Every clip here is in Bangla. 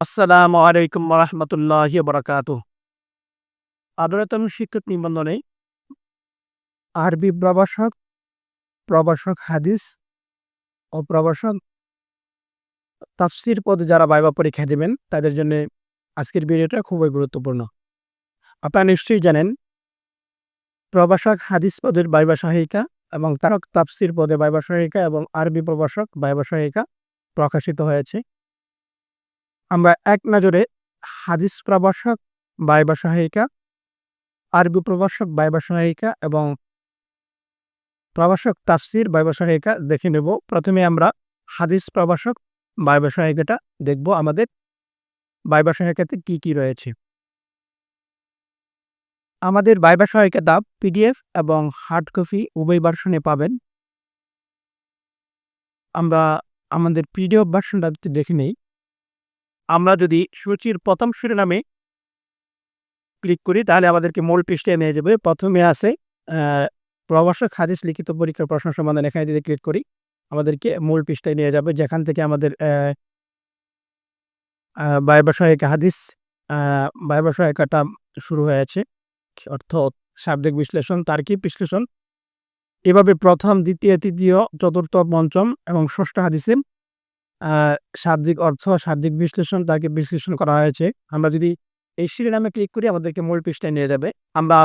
আসসালামু আলাইকুম রহমতুল্লাহ বরাকাত আদরতম শিক্ষক নিবন্ধনে আরবি প্রভাষক প্রভাষক হাদিস ও প্রভাষক তাফসির পদে যারা বাইবা পরীক্ষা দেবেন, তাদের জন্য আজকের ভিডিওটা খুবই গুরুত্বপূর্ণ। আপনারা নিশ্চয়ই জানেন, প্রভাষক হাদিস পদের বাইবা সহায়িকা এবং তারক তাফসির পদে বাইবা সহায়িকা এবং আরবি প্রভাষক বাইবা সহায়িকা প্রকাশিত হয়েছে। আমরা এক নজরে হাদিস প্রভাষক, বাইবা সহায়িকা, আরবি প্রভাষক, বাইবা সহায়িকা এবং প্রভাষক তাফসির, বাইবা সহায়িকা দেখে নেব। প্রথমে আমরা হাদিস প্রভাষক, বাইবা সহায়িকাটা দেখব আমাদের। বাইবা সহায়িকাতে কি কি রয়েছে? আমাদের বাইবা সহায়িকা সহায়িকাটা পিডিএফ এবং হার্ড কপি উভয় ভার্সনে পাবেন। আমরা আমাদের পিডিএফ ভার্সনটা দেখে নেই আমরা যদি সূচির প্রথম শিরোনামে ক্লিক করি, তাহলে আমাদেরকে মূল পৃষ্ঠায় নিয়ে যাবে। প্রথমে আছে প্রবাসক হাদিস লিখিত পরীক্ষার প্রশ্ন সমাধান এখানে যদি ক্লিক করি, আমাদেরকে মূল পৃষ্ঠায় নিয়ে যাবে, যেখান থেকে আমাদের বায়বা সহায়িকা হাদিস বায়বা সহায়িকাটা শুরু হয়েছে। অর্থ শাব্দিক বিশ্লেষণ, তার্কিক বিশ্লেষণ। এভাবে প্রথম, দ্বিতীয়, তৃতীয়, চতুর্থ, পঞ্চম এবং ষষ্ঠ হাদিসে শাব্দিক অর্থ শাব্দিক বিশ্লেষণ তাকে বিশ্লেষণ করা হয়েছে। আমরা যদি এই শিরোনামে ক্লিক করি, আমাদেরকে মূল পৃষ্ঠায় নিয়ে যাবে। আমরা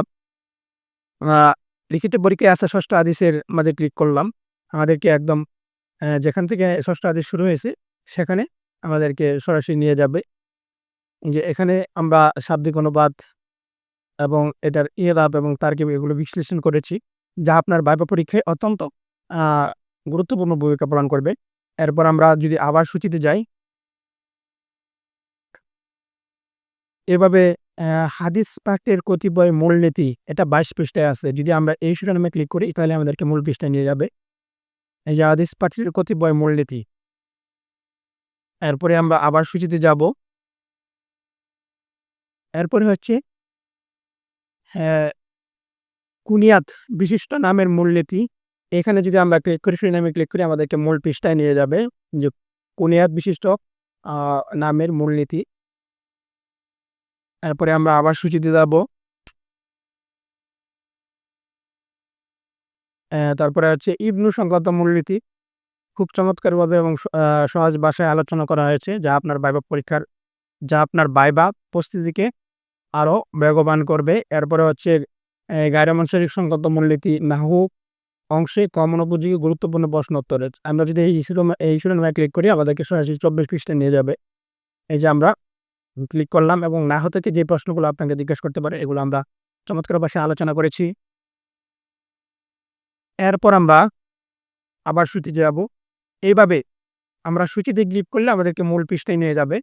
লিখিত পরীক্ষায় আসা ষষ্ঠ আদিসের মাঝে ক্লিক করলাম। আমাদেরকে একদম যেখান থেকে ষষ্ঠ আদেশ শুরু হয়েছে, সেখানে আমাদেরকে সরাসরি নিয়ে যাবে। যে এখানে আমরা শাব্দিক অনুবাদ এবং এটার ইয়েরাব এবং তার্কিব এগুলো বিশ্লেষণ করেছি, যা আপনার বাইবা পরীক্ষায় অত্যন্ত গুরুত্বপূর্ণ ভূমিকা পালন করবে। এরপর আমরা যদি আবার সূচিতে যাই, এভাবে হাদিস পাঠের কতিপয় মূলনীতি, এটা বাইশ পৃষ্ঠায় আছে। যদি আমরা এই শিরোনামে ক্লিক করি, তাহলে আমাদেরকে মূল পৃষ্ঠায় নিয়ে যাবে। এই যে হাদিস পাঠের কতিপয় মূলনীতি। এরপরে আমরা আবার সূচিতে যাব। এরপরে হচ্ছে কুনিয়াত বিশিষ্ট নামের মূলনীতি। এখানে যদি আমরা ক্লিক করি নামে ক্লিক করি আমাদেরকে মূল পৃষ্ঠায় নিয়ে যাবে যে কুনিয়াত বিশিষ্ট নামের মূলনীতি এরপরে আমরা আবার সূচিতে যাব। তারপরে হচ্ছে ইবনু সংক্রান্ত মূলনীতি খুব চমৎকারভাবে এবং সহজ ভাষায় আলোচনা করা হয়েছে, যা আপনার বাইবা পরীক্ষার, যা আপনার বাইবা প্রস্তুতিকে আরও বেগবান করবে। এরপরে হচ্ছে গায়রমনশরিক সংক্রান্ত মূলনীতি নাহু অংশে কমন উপযোগী গুরুত্বপূর্ণ প্রশ্ন উত্তরের আমরা যদি এই ইস্যু এই ইস্যুর ক্লিক করি, আমাদেরকে সরাসরি চব্বিশ পৃষ্ঠে নিয়ে যাবে। এই যে আমরা ক্লিক করলাম এবং না হতে যে প্রশ্নগুলো আপনাকে জিজ্ঞেস করতে পারে, এগুলো আমরা চমৎকার ভাষায় আলোচনা করেছি। এরপর আমরা আবার সূচিতে যাব। এইভাবে আমরা সূচিতে ক্লিক করলে আমাদেরকে মূল পৃষ্ঠায় নিয়ে যাবে।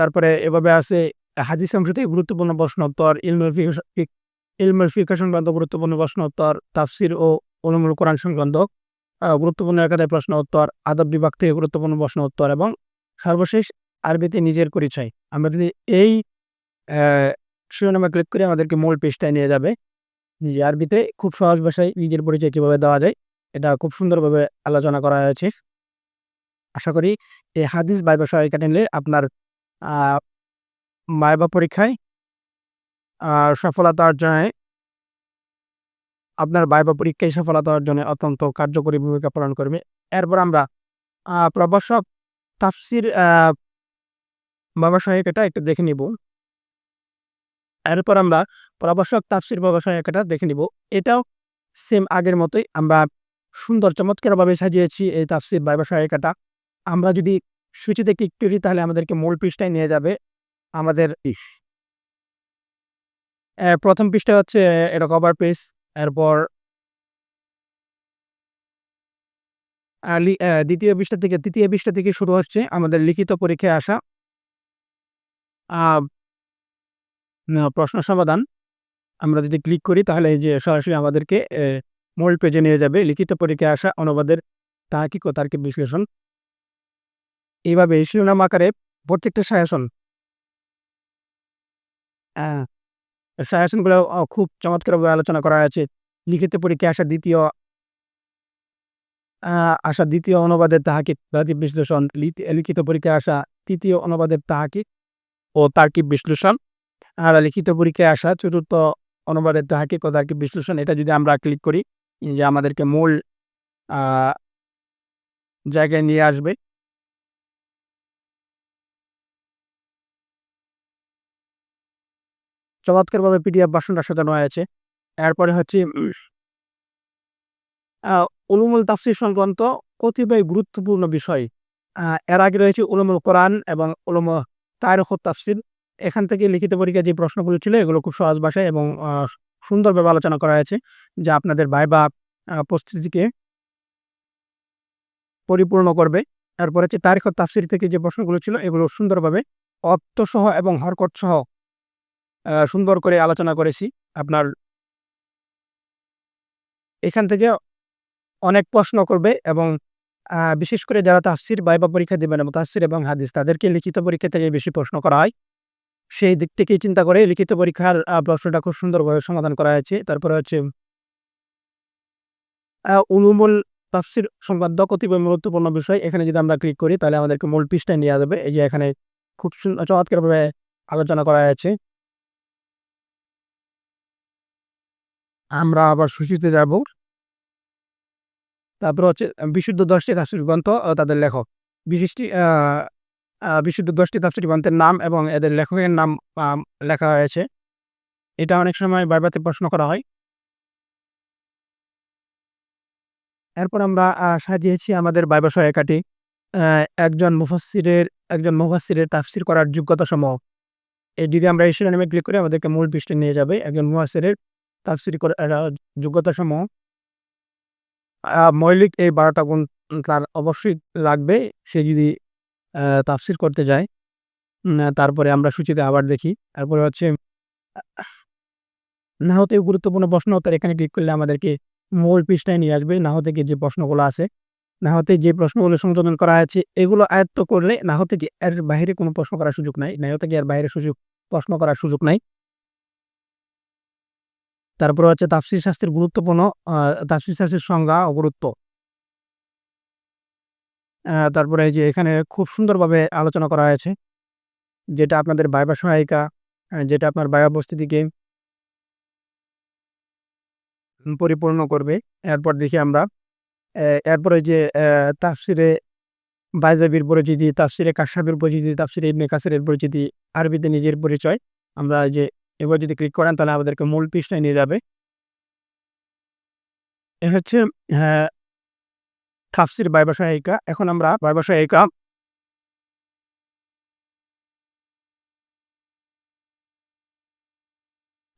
তারপরে এভাবে আছে হাদিস অংশ গুরুত্বপূর্ণ প্রশ্ন উত্তর ইলমের ইলমের ফিকা সংক্রান্ত গুরুত্বপূর্ণ প্রশ্ন উত্তর, তাফসির ও অনুমূল কোরআন সংক্রান্ত গুরুত্বপূর্ণ একাধায় প্রশ্ন উত্তর, আদব বিভাগ থেকে গুরুত্বপূর্ণ প্রশ্ন উত্তর এবং সর্বশেষ আরবিতে নিজের পরিচয়। আমরা যদি এই শিরোনামে ক্লিক করে আমাদেরকে মূল পেজটায় নিয়ে যাবে। নিজে আরবিতে খুব সহজ ভাষায় নিজের পরিচয় কীভাবে দেওয়া যায়, এটা খুব সুন্দরভাবে আলোচনা করা হয়েছে। আশা করি এই হাদিস বাইবা সহায়িকা নিলে আপনার বাইবা পরীক্ষায় সফলতা অর্জনে আপনার বাইবা পরীক্ষায় সফলতা অর্জনে অত্যন্ত কার্যকরী ভূমিকা পালন করবে। এরপর আমরা প্রবাসক তাফসির বাবা সহায়িকাটা একটু দেখে নিব। এরপর আমরা প্রবাসক তাফসির বাবা সহায়িকাটা দেখে নিব। এটাও সেম আগের মতোই আমরা সুন্দর চমৎকারভাবে সাজিয়েছি এই তাফসির বাবা সহায়িকাটা আমরা যদি সূচিতে ক্লিক করি তাহলে আমাদেরকে মূল পৃষ্ঠায় নিয়ে যাবে। আমাদের প্রথম পৃষ্ঠা হচ্ছে এটা কভার পেজ এরপর দ্বিতীয় পৃষ্ঠা থেকে, তৃতীয় পৃষ্ঠা থেকে শুরু হচ্ছে আমাদের লিখিত পরীক্ষায় আসা। প্রশ্ন সমাধান আমরা যদি ক্লিক করি তাহলে এই যে সরাসরি আমাদেরকে মূল পেজে নিয়ে যাবে, লিখিত পরীক্ষায় আসা অনুবাদের তাহাকিক ও তার্কিক বিশ্লেষণ। এইভাবে শিরোনাম আকারে প্রত্যেকটা সায়াসন সায়াসনগুলো খুব চমৎকারভাবে আলোচনা করা হয়েছে। লিখিত পরীক্ষায় আসা দ্বিতীয় আসা দ্বিতীয় অনুবাদের তাহাকিক তার্কিব বিশ্লেষণ, লিখি- লিখিত পরীক্ষায় আসা তৃতীয় অনুবাদের তাহাকিক ও তার্কিব বিশ্লেষণ, আর লিখিত পরীক্ষায় আসা চতুর্থ অনুবাদের তাহাকিক ও তার্কিব বিশ্লেষণ। এটা যদি আমরা ক্লিক করি, যে আমাদেরকে মূল জায়গায় নিয়ে আসবে। চমৎকারভাবে পিডিএফ বাসনটা সাজানো হয়েছে। এরপরে হচ্ছে উলুমুল তাফসির সংক্রান্ত কতিপয় গুরুত্বপূর্ণ বিষয়। এর আগে রয়েছে উলুমুল কোরআন এবং উলুম তারিখ তাফসির। এখান থেকে লিখিত পরীক্ষায় যে প্রশ্নগুলো ছিল এগুলো খুব সহজ ভাষায় এবং সুন্দরভাবে আলোচনা করা হয়েছে যা আপনাদের ভাইবা প্রস্তুতিকে পরিপূর্ণ করবে। তারপরে হচ্ছে তারিখ তাফসির থেকে যে প্রশ্নগুলো ছিল এগুলো সুন্দরভাবে অর্থসহ এবং হরকট সহ আহ, সুন্দর করে আলোচনা করেছি আপনার। এখান থেকে অনেক প্রশ্ন করবে এবং বিশেষ করে যারা তাফসির বাইবা পরীক্ষা দেবেন এবং তাফসির এবং হাদিস তাদেরকে লিখিত পরীক্ষা থেকে বেশি প্রশ্ন করা হয়। সেই দিক থেকে চিন্তা করে লিখিত পরীক্ষার প্রশ্নটা খুব সুন্দরভাবে সমাধান করা হয়েছে। তারপরে হচ্ছে উলুমুল তাফসির সংক্রান্ত কতিপয় গুরুত্বপূর্ণ বিষয়। এখানে যদি আমরা ক্লিক করি তাহলে আমাদেরকে মূল পৃষ্ঠায় নিয়ে যাবে এই যে এখানে খুব চমৎকারভাবে আলোচনা করা হয়েছে। আমরা আবার সূচিতে যাব। তারপর হচ্ছে বিশুদ্ধ দশটি তাফসির গ্রন্থ তাদের লেখক। বিশিষ্টি বিশুদ্ধ দশটি তাফসির গ্রন্থের নাম এবং এদের লেখকের নাম লেখা হয়েছে। এটা অনেক সময় বাইবাতে প্রশ্ন করা হয়। এরপর আমরা সাজিয়েছি আমাদের বাইবা সহায়িকাটি একজন মুফাসিরের একজন মুফাসিরের তাফসির করার যোগ্যতা সমূহ এই যদি আমরা এই শিরোনামে ক্লিক করি আমাদেরকে মূল পৃষ্ঠে নিয়ে যাবে। একজন মুফাসিরের তাফসির করার যোগ্যতা সমূহ আহ, মৌলিক এই বারোটা গুণ তার অবশ্যই লাগবে। সে যদি তাফসির করতে যায় তারপরে আমরা সূচিতে আবার দেখি। তারপরে হচ্ছে না নাহতে গুরুত্বপূর্ণ প্রশ্ন তার এখানে ক্লিক করলে আমাদেরকে মূল পৃষ্ঠায় নিয়ে আসবে। নাহ থেকে যে প্রশ্নগুলো আছে না নাহতে যে প্রশ্নগুলো সংশোধন করা হয়েছে এগুলো আয়ত্ত করলে নাহ থেকে এর বাইরে কোনো প্রশ্ন করার সুযোগ নাই। নাহ থেকে এর বাইরে সুযোগ প্রশ্ন করার সুযোগ নাই। তারপরে হচ্ছে তাফসির শাস্ত্রের গুরুত্বপূর্ণ তাফসির শাস্ত্রের সংজ্ঞা ও গুরুত্ব তারপরে এই যে এখানে খুব সুন্দরভাবে আলোচনা করা হয়েছে, যেটা আপনাদের বাইবা সহায়িকা যেটা আপনার বায়ু উপস্থিতিকে পরিপূর্ণ করবে। এরপর দেখি আমরা এরপরে যে তাফসিরে বাইজাবির পরিচিতি, তাফসিরে কাশাবের পরিচিতি, তাফসিরে ইবনে কাসিরের পরিচিতি, আরবিতে নিজের পরিচয়, আমরা যে এবার যদি ক্লিক করেন তাহলে আমাদেরকে মূল পৃষ্ঠায় নিয়ে যাবে। এ হচ্ছে হ্যাঁ তাফসির বাইবা সহায়িকা। এখন আমরা বাইবা সহায়িকা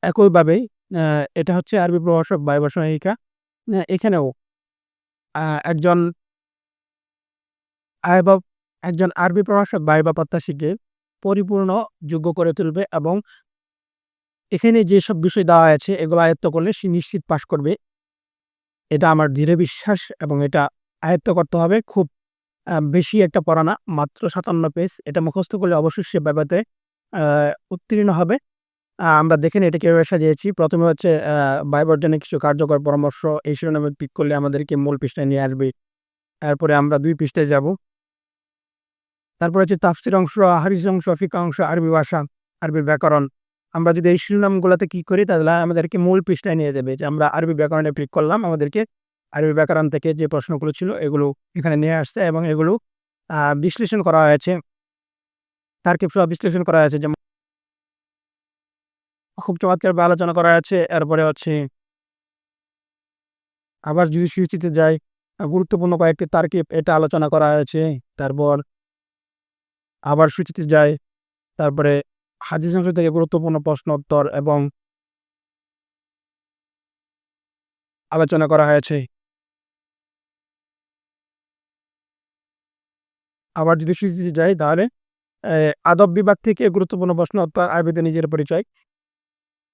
একইভাবে আহ, এটা হচ্ছে আরবি প্রভাষক বাইবা সহায়িকা। এখানেও একজন আয়বা একজন আরবি প্রভাষক বাইবা প্রত্যাশীকে পরিপূর্ণ যোগ্য করে তুলবে এবং এখানে যেসব বিষয় দেওয়া আছে, এগুলো আয়ত্ত করলে সে নিশ্চিত পাশ করবে। এটা আমার দৃঢ় বিশ্বাস এবং এটা আয়ত্ত করতে হবে। খুব বেশি একটা পড়া না, মাত্র সাতান্ন পেজ। এটা মুখস্থ করলে অবশ্যই সে ব্যাপারে উত্তীর্ণ হবে। আমরা দেখেন এটা কীভাবে সাজিয়েছি প্রথমে হচ্ছে বাইবার জন্য কিছু কার্যকর পরামর্শ, এই শিরোনামে পিক করলে আমাদেরকে মূল পৃষ্ঠায় নিয়ে আসবে। এরপরে আমরা দুই পৃষ্ঠায় যাব। তারপর হচ্ছে তাফসির অংশ হারিস অংশ ফিকা অংশ, আরবি ভাষা, আরবি ব্যাকরণ। আমরা যদি এই শিরোনামগুলোতে কি করি, তাহলে আমাদেরকে মূল পৃষ্ঠায় নিয়ে যাবে যে আমরা আরবি ব্যাকরণে ক্লিক করলাম, আমাদেরকে আরবি ব্যাকরণ থেকে যে প্রশ্নগুলো ছিল এগুলো এখানে নিয়ে আসছে এবং এগুলো বিশ্লেষণ করা হয়েছে। তার্কিব সহ বিশ্লেষণ করা হয়েছে, যেমন খুব চমৎকার আলোচনা করা আছে এরপরে হচ্ছে আবার যদি সূচিতে যাই, গুরুত্বপূর্ণ কয়েকটি তার্কিব, এটা আলোচনা করা হয়েছে, তারপর আবার সূচিতে যায় তারপরে হাদিস অংশ থেকে গুরুত্বপূর্ণ প্রশ্ন উত্তর এবং আলোচনা করা হয়েছে। আবার যদি সূচিতে যাই তাহলে আদব বিভাগ থেকে গুরুত্বপূর্ণ প্রশ্ন উত্তর আরবিতে নিজের পরিচয়।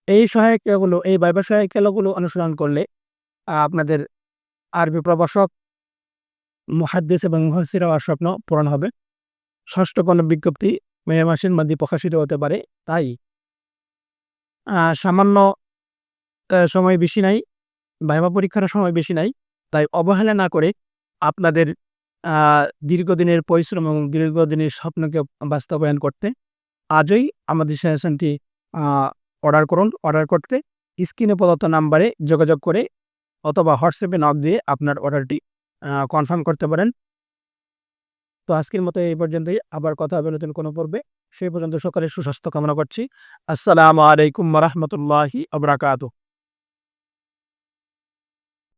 এই সহায়িকাগুলো এই বাইবা সহায়িকাগুলো অনুসরণ করলে আপনাদের আরবি প্রভাষক, মুহাদ্দিস এবং মুহাসির স্বপ্ন পূরণ হবে। ষষ্ঠ কোনো বিজ্ঞপ্তি মে মাসের মধ্যে প্রকাশিত হতে পারে, তাই সামান্য সময় বেশি নাই, ভাইবা পরীক্ষার সময় বেশি নাই, তাই অবহেলা না করে আপনাদের দীর্ঘদিনের পরিশ্রম এবং দীর্ঘদিনের স্বপ্নকে বাস্তবায়ন করতে আজই আমাদের সেশনটি অর্ডার করুন অর্ডার করতে স্ক্রিনে প্রদত্ত নাম্বারে যোগাযোগ করে অথবা হোয়াটসঅ্যাপে নক দিয়ে আপনার অর্ডারটি কনফার্ম করতে পারেন। তো আজকের মতো এই পর্যন্তই। আবার কথা হবে নতুন কোনো পর্বে। সেই পর্যন্ত সকালে সুস্বাস্থ্য কামনা করছি। আসসালামু আলাইকুম রহমতুল্লাহি আবরাকাতু